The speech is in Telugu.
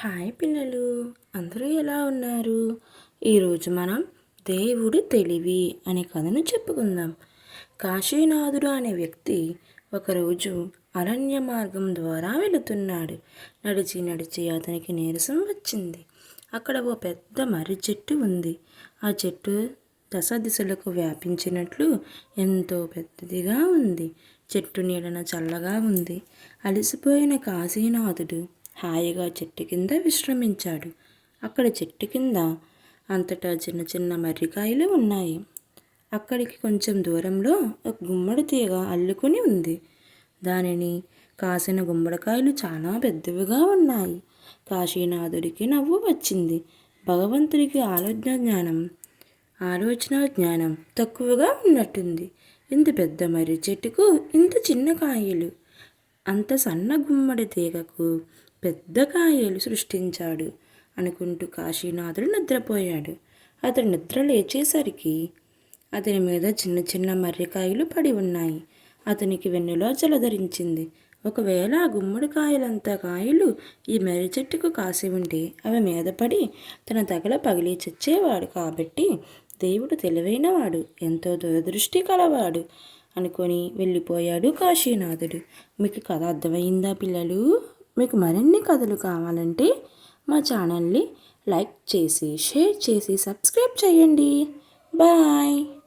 హాయ్ పిల్లలు అందరూ ఎలా ఉన్నారు? ఈరోజు మనం దేవుడు తెలివి అనే కథను చెప్పుకుందాం. కాశీనాథుడు అనే వ్యక్తి ఒకరోజు అరణ్య మార్గం ద్వారా వెళుతున్నాడు. నడిచి నడిచి అతనికి నీరసం వచ్చింది. అక్కడ ఓ పెద్ద మర్రి చెట్టు ఉంది. ఆ చెట్టు దశ దిశలకు వ్యాపించినట్లు ఎంతో పెద్దదిగా ఉంది. చెట్టు నీడన చల్లగా ఉంది. అలసిపోయిన కాశీనాథుడు హాయిగా చెట్టు కింద విశ్రమించాడు. అక్కడ చెట్టు కింద అంతటా చిన్న చిన్న మర్రికాయలు ఉన్నాయి. అక్కడికి కొంచెం దూరంలో ఒక గుమ్మడి తీగ అల్లుకుని ఉంది. దానిని కాసిన గుమ్మడికాయలు చాలా పెద్దవిగా ఉన్నాయి. కాశీనాథుడికి నవ్వు వచ్చింది. భగవంతుడికి ఆలోచన జ్ఞానం ఆలోచన జ్ఞానం తక్కువగా ఉన్నట్టుంది. ఇంత పెద్ద మర్రి చెట్టుకు ఇంత చిన్న కాయలు అంత సన్న గుమ్మడి తీగకు పెద్ద కాయలు సృష్టించాడు అనుకుంటూ కాశీనాథుడు నిద్రపోయాడు. అతడు నిద్ర లేచేసరికి అతని మీద చిన్న చిన్న మర్రికాయలు పడి ఉన్నాయి. అతనికి వెన్నులో జలధరించింది. ఒకవేళ ఆ గుమ్మడికాయలంత కాయలు ఈ మర్రి చెట్టుకు కాసి ఉంటే అవి మీద పడి తన తగల పగిలి చచ్చేవాడు కాబట్టి దేవుడు తెలివైనవాడు ఎంతో దురదృష్టి కలవాడు. అనుకొని వెళ్ళిపోయాడు కాశీనాథుడు. మీకు కథ అర్థమైందా పిల్లలు? మీకు మరిన్ని కథలు కావాలంటే మా ఛానల్ని లైక్ చేసి షేర్ చేసి సబ్స్క్రైబ్ చేయండి. బాయ్.